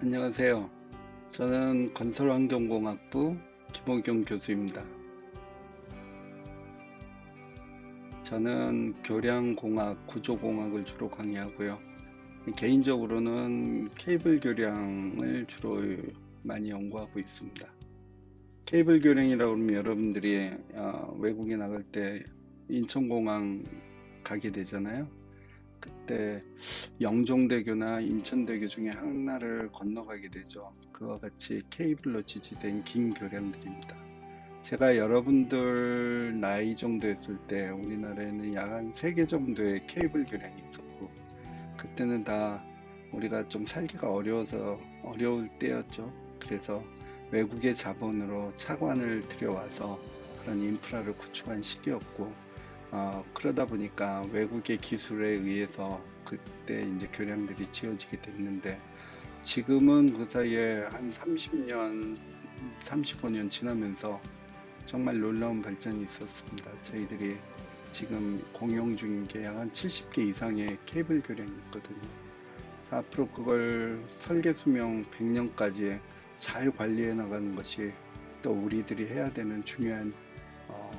안녕하세요. 저는 건설환경공학부 김호경 교수입니다. 저는 교량공학, 구조공학을 주로 강의하고요. 개인적으로는 케이블 교량을 주로 많이 연구하고 있습니다. 케이블 교량이라고 하면 여러분들이 어, 외국에 나갈 때 인천공항 가게 되잖아요. 그때 영종대교나 인천대교 중에 하나를 건너가게 되죠. 그와 같이 케이블로 지지된 긴 교량들입니다. 제가 여러분들 나이 정도 했을 때 우리나라에는 약 한 3개 정도의 케이블 교량이 있었고 그때는 다 우리가 좀 살기가 어려워서 어려울 때였죠. 그래서 외국의 자본으로 차관을 들여와서 그런 인프라를 구축한 시기였고 어, 그러다 보니까 외국의 기술에 의해서 그때 이제 교량들이 지어지게 됐는데 지금은 그 사이에 한 30년, 35년 지나면서 정말 놀라운 발전이 있었습니다. 저희들이 지금 공용 중인 게 약 한 70개 이상의 케이블 교량이 있거든요. 앞으로 그걸 설계 수명 100년까지 잘 관리해 나가는 것이 또 우리들이 해야 되는 중요한 어,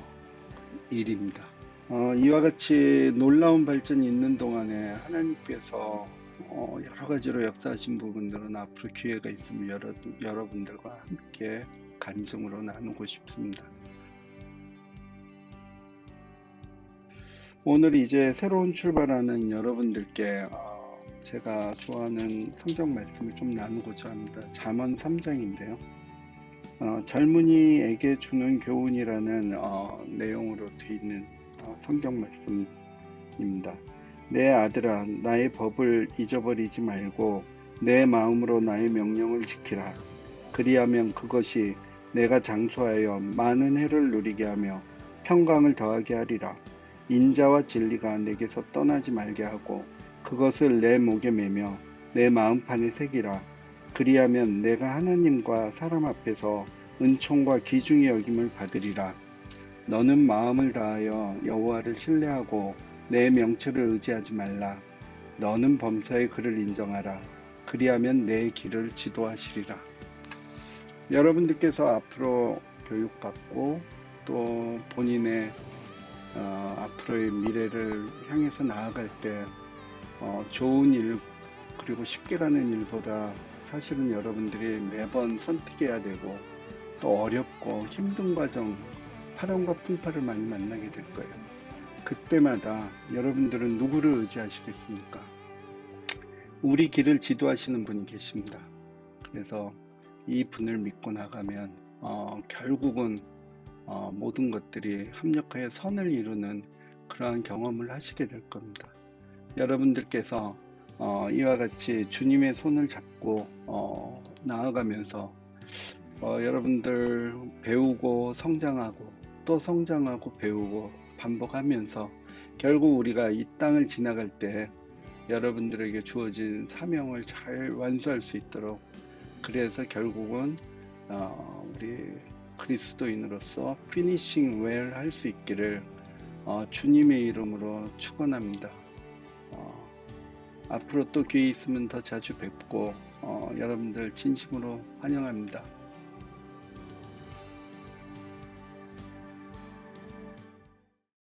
일입니다. 어, 이와 같이 놀라운 발전이 있는 동안에 하나님께서 어, 여러 가지로 역사하신 부분들은 앞으로 기회가 있으면 여러, 여러분들과 함께 간증으로 나누고 싶습니다. 오늘 이제 새로운 출발하는 여러분들께 어, 제가 좋아하는 성경 말씀을 좀 나누고자 합니다. 잠언 3장인데요. 어, 젊은이에게 주는 교훈이라는 어, 내용으로 되어 있는 어, 성경 말씀입니다. 내 아들아, 나의 법을 잊어버리지 말고 내 마음으로 나의 명령을 지키라. 그리하면 그것이 내가 장수하여 많은 해를 누리게 하며 평강을 더하게 하리라. 인자와 진리가 내게서 떠나지 말게 하고 그것을 내 목에 매며 내 마음판에 새기라. 그리하면 내가 하나님과 사람 앞에서 은총과 귀중히 여김을 받으리라. 너는 마음을 다하여 여호와를 신뢰하고 내 명철을 의지하지 말라. 너는 범사의 그를 인정하라. 그리하면 내 길을 지도하시리라. 여러분들께서 앞으로 교육받고 또 본인의 어, 앞으로의 미래를 향해서 나아갈 때 어, 좋은 일 그리고 쉽게 가는 일보다 사실은 여러분들이 매번 선택해야 되고 또 어렵고 힘든 과정 파랑과 풍파를 많이 만나게 될 거예요. 그때마다 여러분들은 누구를 의지하시겠습니까? 우리 길을 지도하시는 분이 계십니다. 그래서 이 분을 믿고 나가면 어, 결국은 어, 모든 것들이 합력하여 선을 이루는 그러한 경험을 하시게 될 겁니다. 여러분들께서 어, 이와 같이 주님의 손을 잡고 어, 나아가면서 어, 여러분들 배우고 성장하고 또 성장하고 배우고 반복하면서 결국 우리가 이 땅을 지나갈 때 여러분들에게 주어진 사명을 잘 완수할 수 있도록 그래서 결국은 어, 우리 그리스도인으로서 피니싱 웰 할 수 있기를 어, 주님의 이름으로 축원합니다. 어, 앞으로 또 기회 있으면 더 자주 뵙고 어, 여러분들 진심으로 환영합니다.